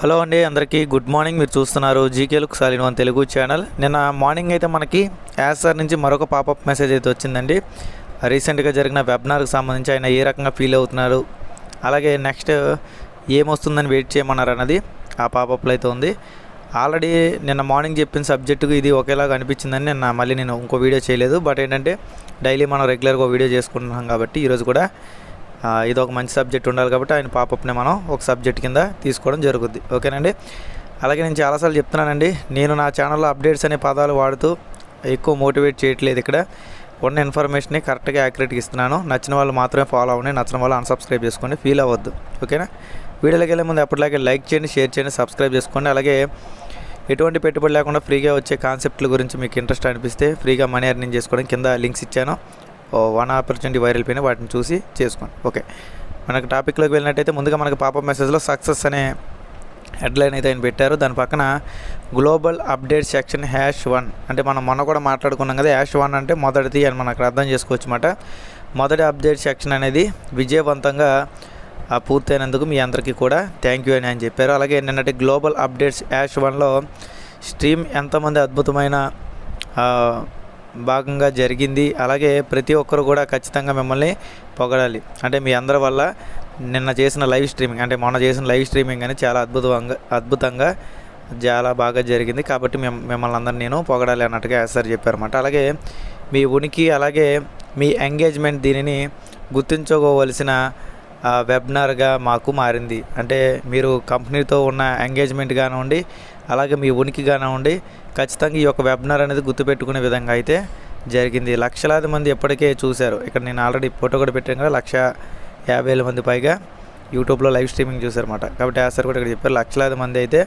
Hello అండి అందరికీ good morning. మీరు చూస్తున్నారు జీకేలకు సాలిన్ వన్ తెలుగు ఛానల్. నిన్న మార్నింగ్ అయితే మనకి యాసర్ నుంచి మరొక పాపప్ మెసేజ్ అయితే వచ్చిందండి. రీసెంట్గా జరిగిన వెబినార్కి సంబంధించి ఆయన ఏ రకంగా ఫీల్ అవుతున్నారు అలాగే నెక్స్ట్ ఏమొస్తుందని వెయిట్ చేయమన్నారు అన్నది ఆ పాపప్లో అయితే ఉంది. ఆల్రెడీ నిన్న మార్నింగ్ చెప్పిన సబ్జెక్టుకు ఇది ఒకేలాగా అనిపించిందని నిన్న మళ్ళీ నేను ఇంకో వీడియో చేయలేదు. బట్ ఏంటంటే డైలీ మనం రెగ్యులర్గా ఒక వీడియో చేసుకుంటున్నాం కాబట్టి ఈరోజు కూడా ఇది ఒక మంచి సబ్జెక్ట్ ఉండాలి కాబట్టి ఆయన పాపప్ని మనం ఒక సబ్జెక్ట్ కింద తీసుకోవడం జరుగుద్ది. ఓకేనండి? అలాగే నేను చాలాసార్లు చెప్తున్నానండి. నేను నా ఛానల్లో అప్డేట్స్ అనే పదాలు వాడుతూ ఎక్కువ మోటివేట్ చేయట్లేదు ఇక్కడ. ఉన్న ఇన్ఫర్మేషన్ని కరెక్ట్గా యాక్యురేట్గా ఇస్తున్నాను. నచ్చిన వాళ్ళు మాత్రమే ఫాలో అవ్వండి. నచ్చిన వాళ్ళు అన్సబ్స్క్రైబ్ చేసుకోండి. ఫీల్ అవ్వద్దు. ఓకేనా? వీడియోలోకి వెళ్ళే ముందు ఎప్పటిలాగే లైక్ చేయండి షేర్ చేయండి సబ్స్క్రైబ్ చేసుకోండి. అలాగే ఎటువంటి పెట్టుబడి లేకుండా ఫ్రీగా వచ్చే కాన్సెప్ట్ల గురించి మీకు ఇంట్రెస్ట్ అనిపిస్తే ఫ్రీగా మనీ అర్నింగ్ చేసుకోవడం కింద లింక్స్ ఇచ్చాను. వన్ ఆపర్చునిటీ వైరల్ పైన వాటిని చూసి చేసుకోండి. ఓకే మనకు టాపిక్లోకి వెళ్ళినట్టయితే ముందుగా మనకు పాప మెసేజ్లో సక్సెస్ అనే హెడ్లైన్ అయితే ఆయన పెట్టారు. దాని పక్కన global update section hash one అంటే మనం మొన్న కూడా మాట్లాడుకున్నాం కదా హ్యాష్ వన్ అంటే మొదటిది అని మనకు అర్థం చేసుకోవచ్చు అన్నమాట మొదటి అప్డేట్ సెక్షన్ అనేది విజయవంతంగా ఆ, పూర్తయినందుకు మీ అందరికీ కూడా థ్యాంక్ యూ అని ఆయన చెప్పారు. అలాగే నిన్నటి గ్లోబల్ అప్డేట్స్ యాష్ వన్లో స్ట్రీమ్ ఎంతమంది అద్భుతమైన భాగంగా జరిగింది. అలాగే ప్రతి ఒక్కరు కూడా ఖచ్చితంగా మిమ్మల్ని పొగడాలి. అంటే మీ అందరి వల్ల నిన్న చేసిన లైవ్ స్ట్రీమింగ్ అంటే మొన్న చేసిన లైవ్ స్ట్రీమింగ్ అని చాలా అద్భుతంగా అద్భుతంగా చాలా బాగా జరిగింది. కాబట్టి మేము మిమ్మల్ని అందరిని నేను పొగడాలి అన్నట్టుగా ఎస్ఆర్ చెప్పారన్నమాట. అలాగే మీ ఉనికి అలాగే మీ ఎంగేజ్మెంట్ దీనిని గుర్తుంచుకోవలసిన వెబినార్గా మాకు మారింది. అంటే మీరు కంపెనీతో ఉన్న ఎంగేజ్మెంట్ కానివ్వండి అలాగే మీ ఉనికి ఉండి ఖచ్చితంగా ఈ యొక్క వెబినార్ అనేది గుర్తుపెట్టుకునే విధంగా అయితే జరిగింది. లక్షలాది మంది ఎప్పటికే చూశారు. ఇక్కడ నేను ఆల్రెడీ ఫోటో కూడా పెట్టాను కదా లక్ష యాభై వేల మంది పైగా యూట్యూబ్లో లైవ్ స్ట్రీమింగ్ చూసారన్నమాట కాబట్టి ఆ సార్ కూడా ఇక్కడ చెప్పారు లక్షలాది మంది అయితే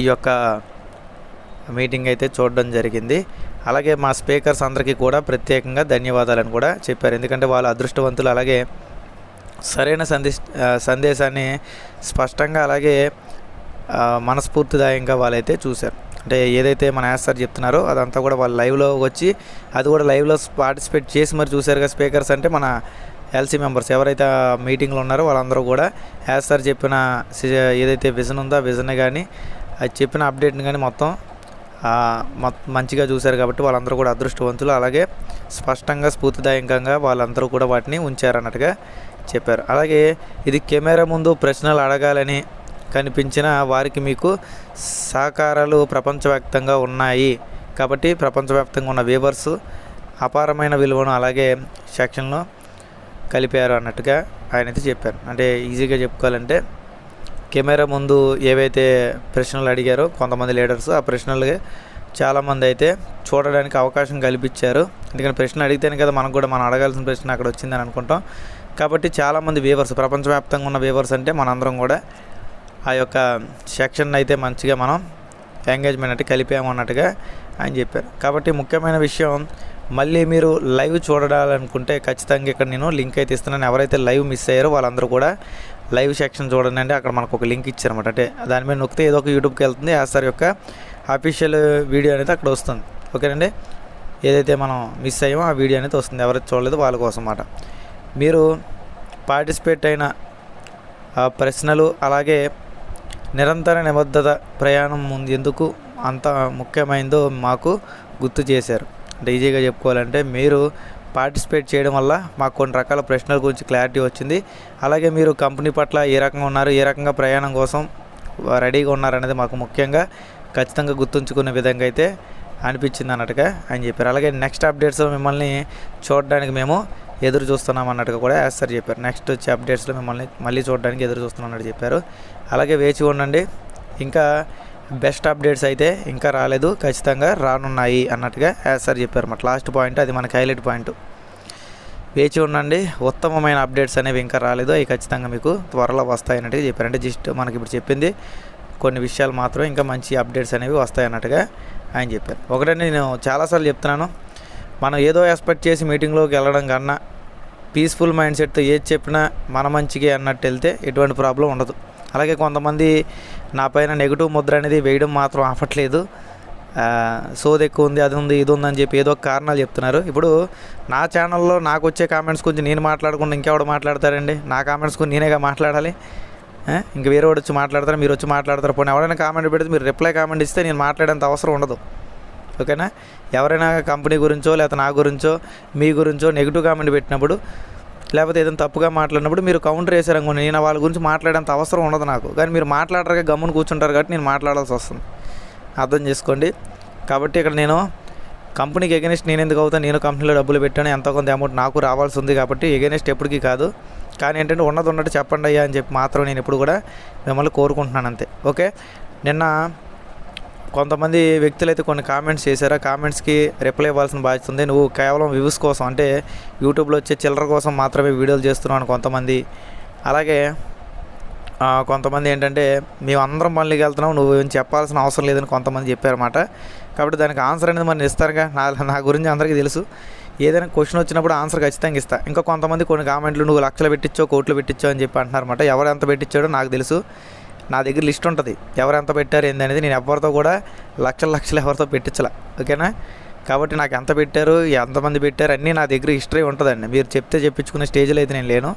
ఈ యొక్క మీటింగ్ అయితే చూడడం జరిగింది. అలాగే మా స్పీకర్స్ అందరికీ కూడా ప్రత్యేకంగా ధన్యవాదాలను కూడా చెప్పారు. ఎందుకంటే వాళ్ళు అదృష్టవంతులు అలాగే సరైన సందేశ సందేశాన్ని స్పష్టంగా అలాగే మనస్ఫూర్తిదాయంగా వాళ్ళైతే చూశారు. అంటే ఏదైతే మన యాస్తారు చెప్తున్నారో అదంతా కూడా వాళ్ళు లైవ్లో వచ్చి అది కూడా లైవ్లో పార్టిసిపేట్ చేసి మరి చూశారు స్పీకర్స్ అంటే మన ఎల్సీ మెంబర్స్. ఎవరైతే మీటింగ్లో ఉన్నారో వాళ్ళందరూ కూడా యాజ్ సార్ చెప్పిన ఏదైతే విజన్ ఉందో ఆ విజన్ కానీ అది చెప్పిన అప్డేట్ని కానీ మొత్తం మంచిగా చూశారు కాబట్టి వాళ్ళందరూ కూడా అదృష్టవంతులు. అలాగే స్పష్టంగా స్ఫూర్తిదాయకంగా వాళ్ళందరూ కూడా వాటిని ఉంచారన్నట్టుగా చెప్పారు. అలాగే ఇది కెమెరా ముందు ప్రశ్నలు అడగాలని కనిపించిన వారికి మీకు సహకారాలు ప్రపంచవ్యాప్తంగా ఉన్నాయి. కాబట్టి ప్రపంచవ్యాప్తంగా ఉన్న వీవర్స్ అపారమైన విలువను అలాగే సెక్షన్లో కలిపారు అన్నట్టుగా ఆయన అయితే చెప్పారు. అంటే ఈజీగా చెప్పుకోవాలంటే కెమెరా ముందు ఏవైతే ప్రశ్నలు అడిగారో కొంతమంది లీడర్స్ ఆ ప్రశ్నలు చాలామంది అయితే చూడడానికి అవకాశం కల్పించారు. ఎందుకంటే ప్రశ్న అడిగితేనే కదా మనకు కూడా మనం అడగాల్సిన ప్రశ్న అక్కడ వచ్చిందని అనుకుంటాం. కాబట్టి చాలామంది వీవర్స్ ప్రపంచవ్యాప్తంగా ఉన్న వీవర్స్ అంటే మనందరం కూడా ఆ యొక్క సెక్షన్ అయితే మంచిగా మనం ఎంగేజ్మెంట్ అంటే కలిపాము అన్నట్టుగా ఆయన చెప్పారు. కాబట్టి ముఖ్యమైన విషయం మళ్ళీ మీరు లైవ్ చూడాలనుకుంటే ఖచ్చితంగా ఇక్కడ నేను లింక్ అయితే ఇస్తున్నాను. ఎవరైతే లైవ్ మిస్ అయ్యారో వాళ్ళందరూ కూడా లైవ్ సెక్షన్ చూడండి అంటే అక్కడ మనకు ఒక లింక్ ఇచ్చారన్నమాట. అంటే దాని మీద నొక్కితే ఏదో ఒక యూట్యూబ్కి వెళ్తుంది. ఆ సార్ యొక్క అఫీషియల్ వీడియో అనేది అక్కడ వస్తుంది. ఓకేనండి? ఏదైతే మనం మిస్ అయ్యామో ఆ వీడియో అనేది వస్తుంది. ఎవరైతే చూడలేదు వాళ్ళ కోసం అన్నమాట. మీరు పార్టిసిపేట్ అయిన ప్రశ్నలు అలాగే నిరంతర నిబద్ధత ప్రయాణం ముందు ఎందుకు అంత ముఖ్యమైందో మాకు గుర్తు చేశారు. అంటే ఈజీగా చెప్పుకోవాలంటే మీరు పార్టిసిపేట్ చేయడం వల్ల మాకు కొన్ని రకాల ప్రశ్నల గురించి క్లారిటీ వచ్చింది. అలాగే మీరు కంపెనీ పట్ల ఏ రకంగా ఉన్నారు ఏ రకంగా ప్రయాణం కోసం రెడీగా ఉన్నారనేది మాకు ముఖ్యంగా ఖచ్చితంగా గుర్తుంచుకునే విధంగా అయితే అనిపించింది అన్నట్టుగా అని చెప్పారు. అలాగే నెక్స్ట్ అప్డేట్స్ మిమ్మల్ని చూడడానికి మేము ఎదురు చూస్తున్నాం అన్నట్టుగా కూడా యాజ్ సార్ చెప్పారు. నెక్స్ట్ వచ్చే అప్డేట్స్లో మిమ్మల్ని మళ్ళీ చూడడానికి ఎదురు చూస్తున్నాం అన్నట్టు చెప్పారు. అలాగే వేచి ఉండండి. ఇంకా బెస్ట్ అప్డేట్స్ అయితే ఇంకా రాలేదు. ఖచ్చితంగా రానున్నాయి అన్నట్టుగా యాజ్ సార్ చెప్పారు. అన్నమాట లాస్ట్ పాయింట్ అది మనకి హైలైట్ పాయింట్ వేచి ఉండండి. ఉత్తమమైన అప్డేట్స్ అనేవి ఇంకా రాలేదు. అవి ఖచ్చితంగా మీకు త్వరలో వస్తాయి అన్నట్టుగా చెప్పారు. అంటే జస్ట్ మనకి ఇప్పుడు చెప్పింది కొన్ని విషయాలు మాత్రం ఇంకా మంచి అప్డేట్స్ అనేవి వస్తాయి అన్నట్టుగా ఆయన చెప్పారు. ఒకటే నేను చాలాసార్లు చెప్తున్నాను. మనం ఏదో ఎక్స్పెక్ట్ చేసి మీటింగ్లోకి వెళ్ళడం కన్నా పీస్ఫుల్ మైండ్ సెట్తో ఏది చెప్పినా మన మంచికి అన్నట్టు వెళ్తే ఎటువంటి ప్రాబ్లం ఉండదు. అలాగే కొంతమంది నా పైన నెగిటివ్ ముద్ర అనేది వేయడం మాత్రం ఆపట్లేదు. సోది ఎక్కువ ఉంది అది ఉంది ఇది ఉంది అని చెప్పి ఏదో ఒక కారణాలు చెప్తున్నారు. ఇప్పుడు నా ఛానల్లో నాకు వచ్చే కామెంట్స్ గురించి నేను మాట్లాడకుండా ఇంకెవడు మాట్లాడతారండి? నా కామెంట్స్ గురించి నేనేగా మాట్లాడాలి? ఇంక వేరే వాడు వచ్చి మాట్లాడతారు? మీరు వచ్చి మాట్లాడతారు? పోనీ ఎవరైనా కామెంట్ పెడితే మీరు రిప్లై కామెంట్ ఇస్తే నేను మాట్లాడేంత అవసరం ఉండదు. ఓకేనా? ఎవరైనా కంపెనీ గురించో లేకపోతే నా గురించో మీ గురించో నెగిటివ్ కామెంట్ పెట్టినప్పుడు లేకపోతే ఏదైనా తప్పుగా మాట్లాడినప్పుడు మీరు కౌంటర్ వేసారనుకోండి నేను వాళ్ళ గురించి మాట్లాడేంత అవసరం ఉండదు నాకు. కానీ మీరు మాట్లాడరుగా గమ్మున కూర్చుంటారు కాబట్టి నేను మాట్లాడాల్సి వస్తుంది. అర్థం చేసుకోండి. కాబట్టి ఇక్కడ నేను కంపెనీకి ఎగెనిస్ట్ నేను ఎందుకు అవుతాను నేను కంపెనీలో డబ్బులు పెట్టాను ఎంతో కొంత అమౌంట్ నాకు రావాల్సి ఉంది కాబట్టి ఎగెనిస్ట్ ఎప్పటికీ కాదు. కానీ ఏంటంటే ఉన్నది ఉన్నట్టు చెప్పండి అయ్యా అని చెప్పి మాత్రం నేను ఎప్పుడు కూడా మిమ్మల్ని కోరుకుంటున్నాను అంతే. ఓకే? నిన్న కొంతమంది వ్యక్తులు అయితే కొన్ని కామెంట్స్ చేశారు. ఆ కామెంట్స్కి రిప్లై ఇవ్వాల్సిన బాధ్యత ఉంది. నువ్వు కేవలం వ్యూస్ కోసం అంటే యూట్యూబ్లో వచ్చే చిల్లర కోసం మాత్రమే వీడియోలు చేస్తున్నాను కొంతమంది. అలాగే కొంతమంది ఏంటంటే మేము అందరం పనులకి వెళ్తున్నాం నువ్వు ఏం చెప్పాల్సిన అవసరం లేదని కొంతమంది చెప్పారన్నమాట. కాబట్టి దానికి ఆన్సర్ అనేది మనం ఇస్తారుగా నా నా గురించి అందరికీ తెలుసు. ఏదైనా క్వశ్చన్ వచ్చినప్పుడు ఆన్సర్ ఖచ్చితంగా ఇస్తా. ఇంకా కొంతమంది కొన్ని కామెంట్లు నువ్వు లక్షలు పెట్టించో కోట్లు పెట్టించో అని చెప్పి అంటున్నారన్నమాట. ఎవరు ఎంత పెట్టించాడో నాకు తెలుసు. నా దగ్గర లిస్ట్ ఉంటుంది. ఎవరు ఎంత పెట్టారు ఏంది అనేది నేను ఎవరితో కూడా లక్షల లక్షలు ఎవరితో పెట్టించలే. ఓకేనా? కాబట్టి నాకు ఎంత పెట్టారు ఎంతమంది పెట్టారు అన్నీ నా దగ్గర హిస్టరీ ఉంటుందండి. మీరు చెప్తే చెప్పించుకునే స్టేజ్లో అయితే నేను లేను.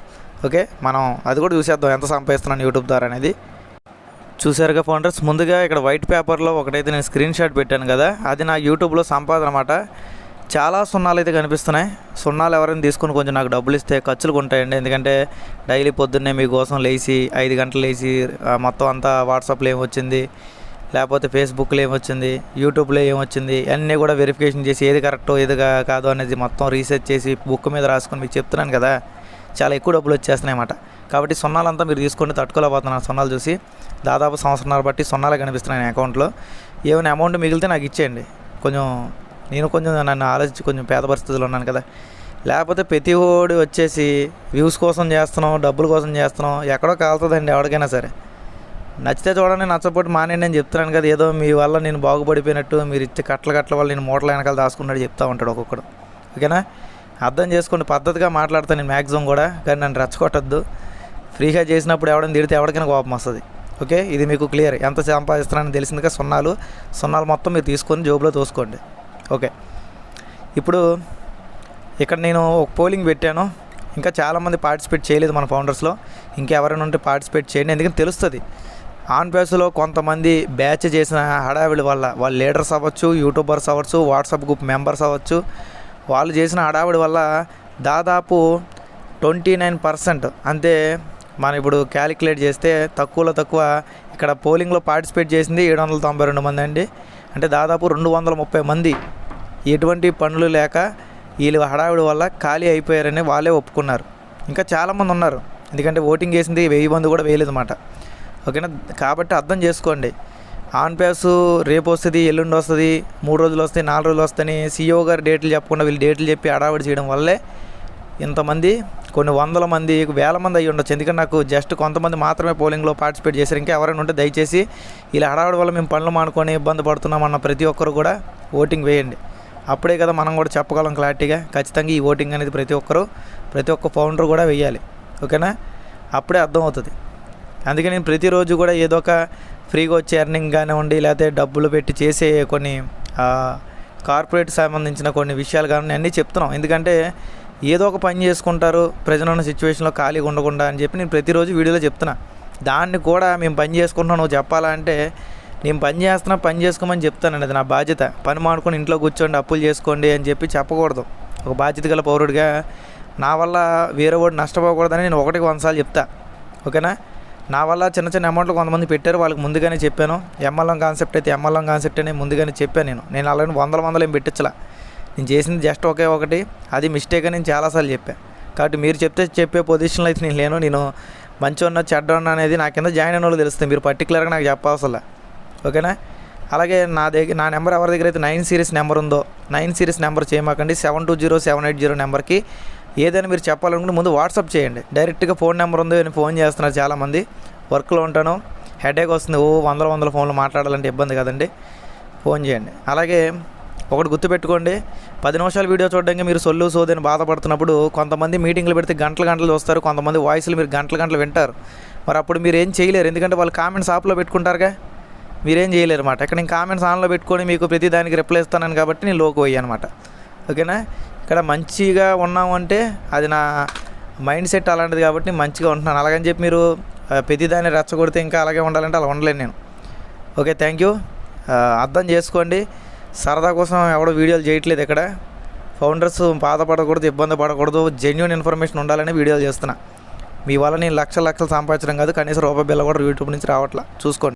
ఓకే? మనం అది కూడా చూసేద్దాం. ఎంత సంపాదిస్తున్నాను యూట్యూబ్ ద్వారా అనేది. చూసారుగా ఫౌండర్స్? ముందుగా ఇక్కడ వైట్ పేపర్లో ఒకటైతే నేను స్క్రీన్ షాట్ పెట్టాను కదా. అది నా యూట్యూబ్లో సంపాదన అనమాట చాలా సున్నాలు అయితే కనిపిస్తున్నాయి. సున్నాలు ఎవరైనా తీసుకుని కొంచెం నాకు డబ్బులు ఇస్తే ఖర్చులు ఉంటాయండి. ఎందుకంటే డైలీ పొద్దున్నే మీకోసం లేచి ఐదు గంటలు లేచి మొత్తం అంతా వాట్సాప్లో ఏమొచ్చింది లేకపోతే ఫేస్బుక్లో ఏమొచ్చింది యూట్యూబ్లో ఏమొచ్చింది అన్నీ కూడా వెరిఫికేషన్ చేసి ఏది కరెక్టో ఏది కాదు కాదో అనేది మొత్తం రీసెర్చ్ చేసి బుక్ మీద రాసుకొని మీకు చెప్తున్నాను కదా చాలా ఎక్కువ డబ్బులు వచ్చేస్తున్నాయి అన్నమాట. కాబట్టి సున్నాలంతా మీరు తీసుకొని తట్టుకోలేకపోతున్నాను సున్నాలు చూసి. దాదాపు సంవత్సరాలు బట్టి సున్నాలు కనిపిస్తున్నాయి నా అకౌంట్లో ఏమైనా అమౌంట్ మిగిలితే నాకు ఇచ్చేయండి. కొంచెం నేను కొంచెం నన్ను ఆలోచించి కొంచెం పేద పరిస్థితుల్లో ఉన్నాను కదా. లేకపోతే ప్రతి ఓడి వచ్చేసి వ్యూస్ కోసం చేస్తున్నాం డబ్బుల కోసం చేస్తున్నాం ఎక్కడో కాలుతుందండి ఎవరికైనా సరే. నచ్చితే చూడండి నచ్చకపోతే మానేయండి నేను చెప్తున్నాను కదా. ఏదో మీ వల్ల నేను బాగుపడిపోయినట్టు మీరు ఇచ్చే కట్టల కట్టల వల్ల నేను మూటల వెనకాల దాచుకున్నట్టు చెప్తా ఉంటాడు ఒక్కొక్కడు. ఓకేనా? అర్థం చేసుకోండి పద్ధతిగా మాట్లాడతాను నేను మ్యాక్సిమం కూడా కానీ నన్ను రెచ్చగొట్టద్దు. ఫ్రీగా చేసినప్పుడు ఎవడని తిడితే ఎవరికైనా కోపం వస్తుంది. ఓకే? ఇది మీకు క్లియర్. ఎంత సంపాదిస్తున్నానని తెలిసిందిగా సున్నాలు సున్నాలు మొత్తం మీరు తీసుకొని జోబులో తోసుకోండి. ఓకే. ఇప్పుడు ఇక్కడ నేను ఒక పోలింగ్ పెట్టాను. ఇంకా చాలామంది పార్టిసిపేట్ చేయలేదు మన ఫౌండర్స్లో. ఇంకా ఎవరైనా ఉంటే పార్టిసిపేట్ చేయండి. ఎందుకంటే తెలుస్తుంది. ఆన్ పేస్లో కొంతమంది బ్యాచ్ చేసిన హడావిడి వల్ల వాళ్ళ లీడర్స్ అవ్వచ్చు యూట్యూబర్స్ అవ్వచ్చు వాట్సాప్ గ్రూప్ మెంబర్స్ అవ్వచ్చు. వాళ్ళు చేసిన హడావిడి వల్ల దాదాపు ట్వంటీ నైన్ పర్సెంట్ అంటే మనం ఇప్పుడు క్యాలిక్యులేట్ చేస్తే తక్కువలో తక్కువ ఇక్కడ పోలింగ్లో పార్టిసిపేట్ చేసింది ఏడు వందల తొంభై రెండు మంది అండి. అంటే దాదాపు రెండు వందల ముప్పై మంది ఎటువంటి పనులు లేక వీళ్ళు హడావిడి వల్ల ఖాళీ అయిపోయారని వాళ్ళే ఒప్పుకున్నారు. ఇంకా చాలామంది ఉన్నారు. ఎందుకంటే ఓటింగ్ వేసింది వెయ్యి మంది కూడా వేయలేదు అన్నమాట ఓకేనా? కాబట్టి అర్థం చేసుకోండి. ఆన్ ప్యాస్ రేపు వస్తుంది ఎల్లుండి వస్తుంది మూడు రోజులు వస్తాయి నాలుగు రోజులు వస్తాయని సీఈఓ గారు డేట్లు చెప్పకుండా వీళ్ళు డేట్లు చెప్పి హడావిడి చేయడం వల్లే ఇంతమంది కొన్ని వందల మంది వేల మంది అయ్యి ఉండొచ్చు ఎందుకంటే నాకు జస్ట్ కొంతమంది మాత్రమే పోలింగ్లో పార్టిసిపేట్ చేశారు. ఇంకా ఎవరైనా ఉంటే దయచేసి ఇలా హడావిడి వల్ల మేము పనులు మానుకొని ఇబ్బంది పడుతున్నామన్న ప్రతి ఒక్కరు కూడా ఓటింగ్ వేయండి. అప్పుడే కదా మనం కూడా చెప్పగలం క్లారిటీగా ఖచ్చితంగా ఈ ఓటింగ్ అనేది ప్రతి ఒక్కరు ప్రతి ఒక్క ఫౌండర్ కూడా వేయాలి. ఓకేనా? అప్పుడే అర్థమవుతుంది. అందుకే నేను ప్రతిరోజు కూడా ఏదో ఒక ఫ్రీగా వచ్చే ఎర్నింగ్ కానివ్వండి లేకపోతే డబ్బులు పెట్టి చేసే కొన్ని కార్పొరేట్ సంబంధించిన కొన్ని విషయాలు కానీ అన్నీ చెప్తున్నాం. ఎందుకంటే ఏదో ఒక పని చేసుకుంటారు ప్రజలు ఉన్న సిచ్యువేషన్లో ఖాళీగా ఉండకుండా అని చెప్పి నేను ప్రతిరోజు వీడియోలో చెప్తున్నా. దాన్ని కూడా మేము పని చేసుకుంటున్నాం నువ్వు చెప్పాలంటే నేను పని చేస్తున్నా పని చేసుకోమని చెప్తానండి అది నా బాధ్యత. పని మానుకొని ఇంట్లో కూర్చోండి అప్పులు చేసుకోండి అని చెప్పి చెప్పకూడదు. ఒక బాధ్యత గల పౌరుడిగా నా వల్ల వేరే వాడు నష్టపోకూడదని నేను ఒకటికి వందసార్లు చెప్తా. ఓకేనా? నా వల్ల చిన్న చిన్న అమౌంట్లు కొంతమంది పెట్టారు వాళ్ళకి ముందుగానే చెప్పాను. ఎంఎల్ఎం కాన్సెప్ట్ అయితే ఎంఎల్ఎం కాన్సెప్ట్ అని ముందుగానే చెప్పాను నేను. నేను అలాగే వందల వందలు ఏం పెట్టించలా నేను చేసింది జస్ట్ ఒకే ఒకటి. అది మిస్టేక్ అని నేను చాలాసార్లు చెప్పాను కాబట్టి మీరు చెప్తే చెప్పే పొజిషన్లో అయితే నేను లేను. నేను మంచిగా ఉన్న చెడ్డ ఉన్న అనేది నా కింద జాయిన్ అయిన వాళ్ళు తెలుస్తుంది. మీరు పర్టికులర్గా నాకు చెప్పవసరం ఓకేనా? అలాగే నా దగ్గర నా నెంబర్ ఎవరి దగ్గర అయితే నైన్ సిరీస్ నెంబర్ ఉందో నైన్ సిరీస్ నెంబర్ చేయమాకండి. Seven two zero seven eight zero నెంబర్కి ఏదైనా మీరు చెప్పాలనుకుంటే ముందు వాట్సాప్ చేయండి. డైరెక్ట్గా ఫోన్ నెంబర్ ఉందో నేను ఫోన్ చేస్తున్నారు చాలామంది. వర్క్లో ఉంటాను. హెడేక్ వస్తుంది. ఓ వందల వందల ఫోన్లు మాట్లాడాలంటే ఇబ్బంది కదండి. ఫోన్ చేయండి. అలాగే ఒకటి గుర్తుపెట్టుకోండి. పది నిమిషాల వీడియో చూడడానికి మీరు సొల్లు సోదని బాధపడుతున్నప్పుడు కొంతమంది మీటింగ్లు పెడితే గంటలు గంటలు చూస్తారు కొంతమంది వాయిస్లు మీరు గంటలు గంటలు వింటారు. మరి అప్పుడు మీరు ఏం చేయలేరు. ఎందుకంటే వాళ్ళు కామెంట్స్ ఆప్లో పెట్టుకుంటారుగా. మీరేం చేయలేరు అనమాట ఇక్కడ నేను కామెంట్స్ ఆన్లో పెట్టుకొని మీకు ప్రతి దానికి రిప్లై ఇస్తానని కాబట్టి నేను లోకి పోయాను అనమాట ఓకేనా? ఇక్కడ మంచిగా ఉన్నాము అంటే అది నా మైండ్ సెట్ అలాంటిది కాబట్టి నేను మంచిగా ఉంటున్నాను. అలాగని చెప్పి మీరు ఆ, ప్రతిదాన్ని రెచ్చగొడితే ఇంకా అలాగే ఉండాలంటే అలా ఉండలేను నేను. ఓకే థ్యాంక్ యూ అర్థం చేసుకోండి. సరదా కోసం ఎవడో వీడియోలు చేయట్లేదు ఇక్కడ. ఫౌండర్స్ బాధపడకూడదు ఇబ్బంది పడకూడదు జెన్యున్ ఇన్ఫర్మేషన్ ఉండాలని వీడియోలు చేస్తున్నా. మీ వల్ల నేను లక్ష లక్షలు సంపాదించడం కాదు కనీసం రూపాయి బిల్ల కూడా యూట్యూబ్ నుంచి రావట్లా. చూసుకోండి.